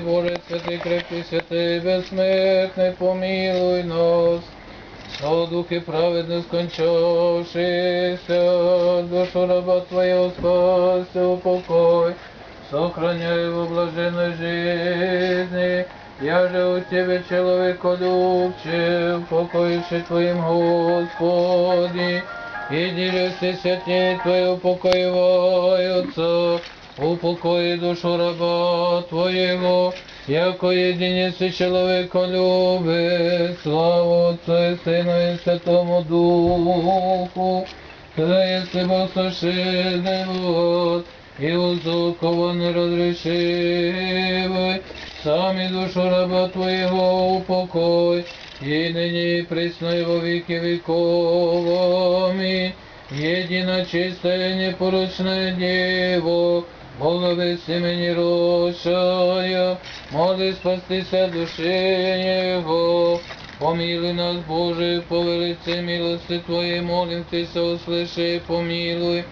Боже, святий, крепкий, святий, безсмертний, помилуй нас. О духи праведно скончавшися, душу раба Твоего спаси, упокой, сохраняй его блаженной жизни, я же у Тебе человеколюбче, покоивший Твоим Господи, и дилися святей Твоего упокоиваются, упокои душу раба Твоего, яко единицы человека любит, славу Отцу и Сыну и Святому Духу, если Бог сошедший вот, и узокова не разрешивай, сами душу раба Твоего упокой, и ныне и пресно и во веки веков. Аминь. Едино чистая непорочная Дева, голови семени рощая, моли спастися души Его. Помилуй нас, Боже, по велице милости Твоей, молим Тися, услыши помилуй.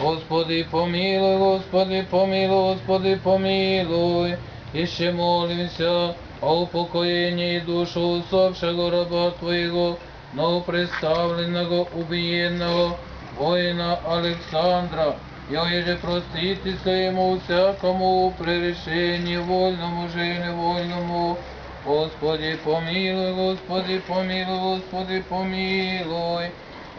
Господи, помилуй, Господи, помилуй, Господи, помилуй. Еще молимся о упокоении душу усопшего раба Твоего, новопредставленного, убиенного воина Александра, я еже проститися ему всякому пререшении, вольному же и невольному. Господи, помилуй, Господи, помилуй, Господи, помилуй.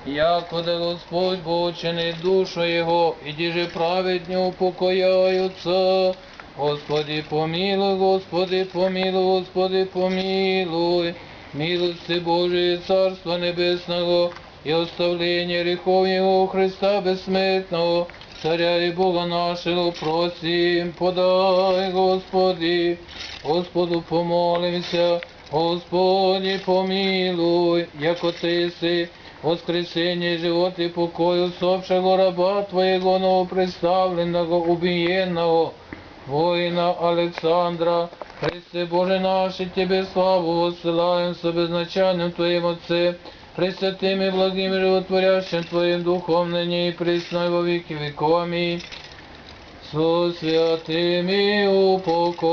Якода Господь Бочини душу Его, иди же праведни упокояются. Господи, помилуй, Господи, помилуй, Господи, помилуй. Милости Божие, Царства Небесного, и оставление грехов Его Христа Бессмертного, Царя и Бога нашего, просим, подай, Господи. Господу помолимся, Господи помилуй, яко Ты си, воскресение, живот и покой усопшего раба Твоего новопредставленного, убиенного, воина Александра, Христе Боже наш, и Тебе славу воссылаем с обезначальным Твоим Отцем, Пресвятым и благим и животворящим Твоим Духом, ныне и присно и во веки веков. Аминь. Со святыми упокой,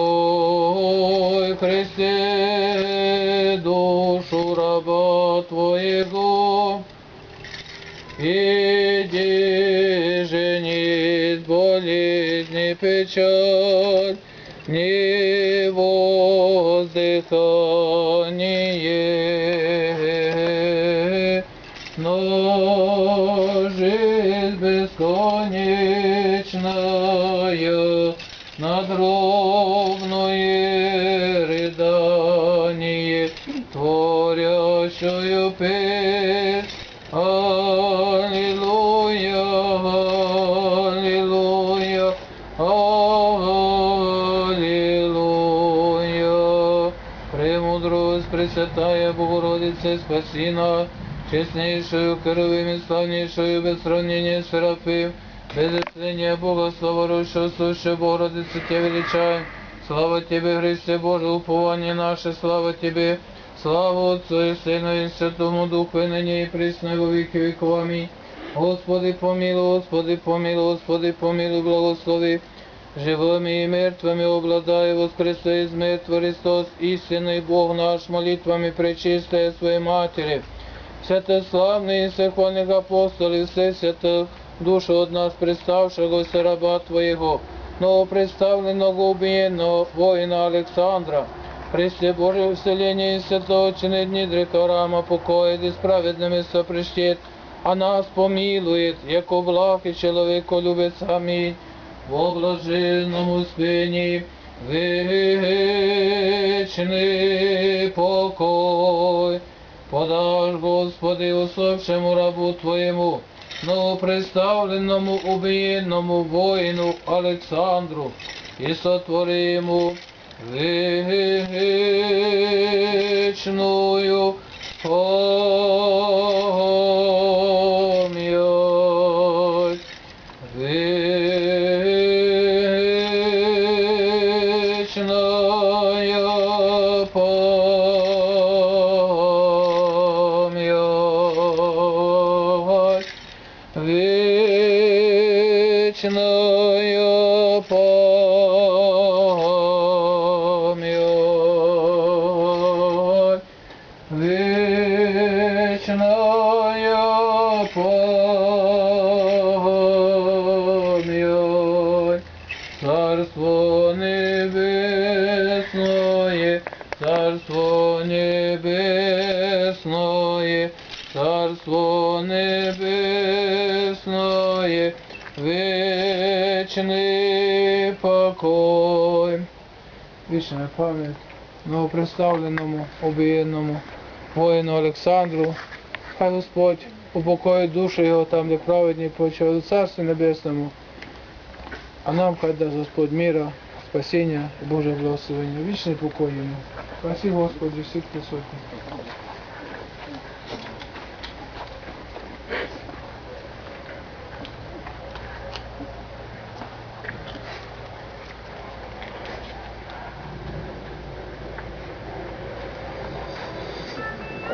Христе, душу раба Твоего, иди женит болезни печаль, не воздыхание, надробное рыдание, творящую песнь. Аллилуйя, аллилуйя, аллилуйя. Премудрость, Пресвятая Богородица, спаси нас, честнейшую, кровым и без сравнения Серафим, без исцеления Бога, слава Роща, сущая Богородица, Тебе величаем. Слава Тебе, Христе Боже, упование наше, слава Тебе, слава Отцу и Сыну и Святому Духу, и ныне и присно, и во веки веков. Аминь. Господи, помилуй, Господи, помилуй, Господи, помилуй, благослови. Живыми и мертвыми обладая, воскресай из мертвых Христос, истинный Бог наш, молитвами пречистая Своей Матери. Святославный и всехвальных апостолов, все святых, душу от нас представшегося раба Твоего, новопредставленного убиенного воина Александра, Христе Божие вселение и святочины дни дрека покоит и справедными сопрещет, а нас помилует, яко благ и человеку любит аминь. Во блаженном успении вечный покой. Подашь, Господи, усопшему рабу Твоему, новопредставленному убиенному воину Александру, и сотвори ему вечную помилуй, вечную помилуй. Вечный покой. Вічна пам'ять новоприставленому, обієнному воїну Олександру. Хай Господь упокоїть душу його там, де праведні почали у Царстві Небесному. А нам хай дасть Господь міра, спасіння і Боже благословення. Вічний покой йому. Спасі Господи всіх присутніх.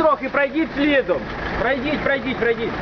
трохи, пройдіть слідом. Пройдіть, пройдіть, пройдіть.